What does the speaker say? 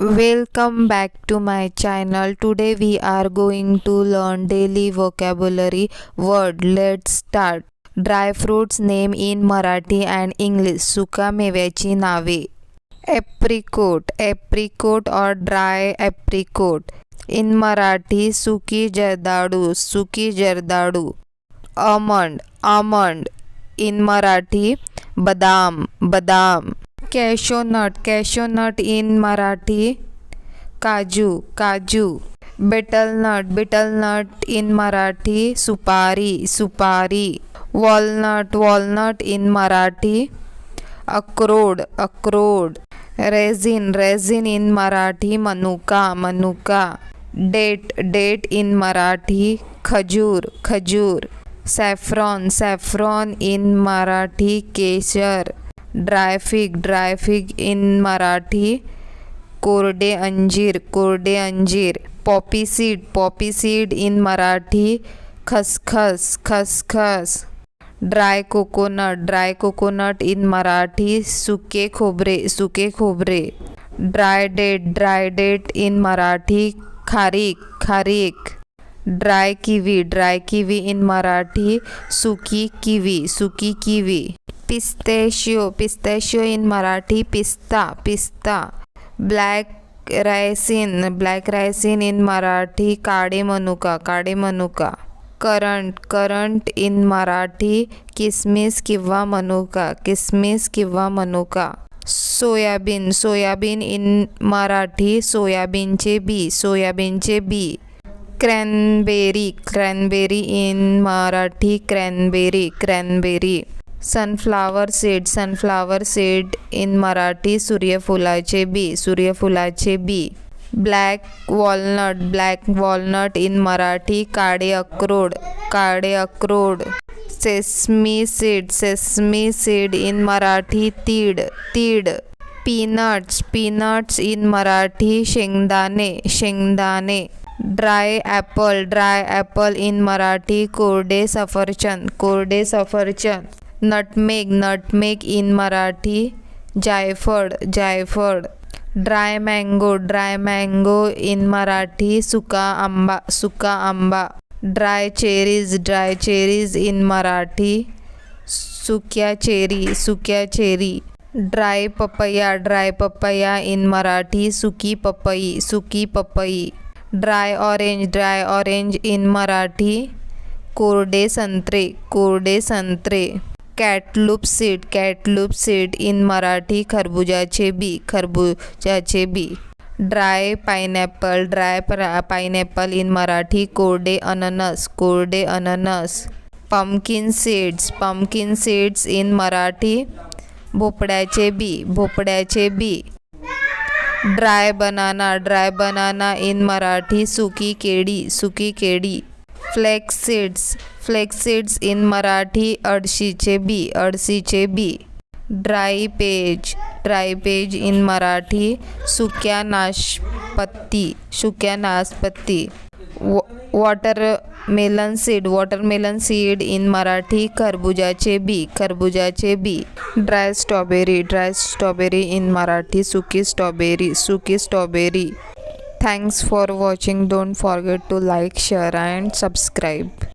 Welcome back to my channel. Today we are going to learn daily vocabulary word. Let's start. Dry fruits name in Marathi and English. सुका मेव्याची नावे. Apricot, apricot or dry apricot. In Marathi सुकी जर्दाळू, सुकी जर्दाळू. Almond, almond. In Marathi बदाम, बदाम. कॅशो नट कॅशो नट in Marathi काजू काजू betel nut betel nut in Marathi सुपारी सुपारी वॉलनट वॉलनट इन मराठी अक्रोड अक्रोड रेझिन रेझिन इन मराठी मनुका मनुका डेट डेट इन मराठी खजूर खजूर saffron saffron in Marathi Keshar dry fig dry fig in Marathi, कोरडे अंजीर कोरडे अंजीर, poppy seed poppy seed in Marathi, खसखस खसखस। Dry coconut dry coconut in Marathi, सुके खोबरे सुके खोबरे। Dry date dry date in Marathi, खारीक खारीक। Dry kiwi dry kiwi in Marathi, सुकी किवी सुकी किवी। पिस्तेशियो पिस्तेशियो इन मराठी, पिस्ता पिस्ता black raisin black raisin in Marathi काळे मनुका काळे मनुका करंट करंट इन मराठी, किसमिस किंवा मनुका, किसमिस किंवा मनुका, सोयाबीन सोयाबीन इन मराठी, सोयाबीनचे बी सोयाबीनचे B cranberry cranberry in Marathi cranberry cranberry sunflower seed sunflower seed in Marathi सूर्यफुलाचे बी सूर्यफुलाचे B. Black walnut black walnut in Marathi काळे अक्रोड काळे अक्रोड. Sesame seed sesame seed in Marathi तीड तीड. पीनट्स पीनट्स इन मराठी शेंगदाणे शेंगदाणे. Dry apple dry apple in Marathi कोरडे सफरचंद कोरडे सफरचंद. नटमेग नटमेग इन मराठी, जायफळ जायफळ, dry mango dry mango in Marathi, सुका आंबा सुका आंबा, dry cherries dry cherries in Marathi, सुक्या चेरी सुक्या cherry, dry papaya dry papaya in Marathi, सुकी पपई सुकी पपई, dry orange dry orange in Marathi, कोरडे संत्रे कोरडे संत्रे cantaloupe seed cantaloupe seed in Marathi खरबुजाचे बी खरबुजाचे B. Dry pineapple dry pineapple in Marathi कोरडे अननस कोरडे अननस. Pumpkin seeds pumpkin seeds in Marathi भोपड्याचे बी भोपड्याचे B. Dry banana dry banana in Marathi सुकी केळी सुकी केळी flax seeds flax seeds in Marathi, अडशीचे बी अडसीचे B. Dry pears dry pears in Marathi सुक्या नाशपत्ती सुक्या नाशपत्ती watermelon seed watermelon seed in Marathi, खरबुजाचे बी खरबुजाचे B. Dry strawberry dry strawberry in Marathi, सुकी स्ट्रॉबेरी सुकी strawberry. Thanks for watching. Don't forget to like, share and subscribe.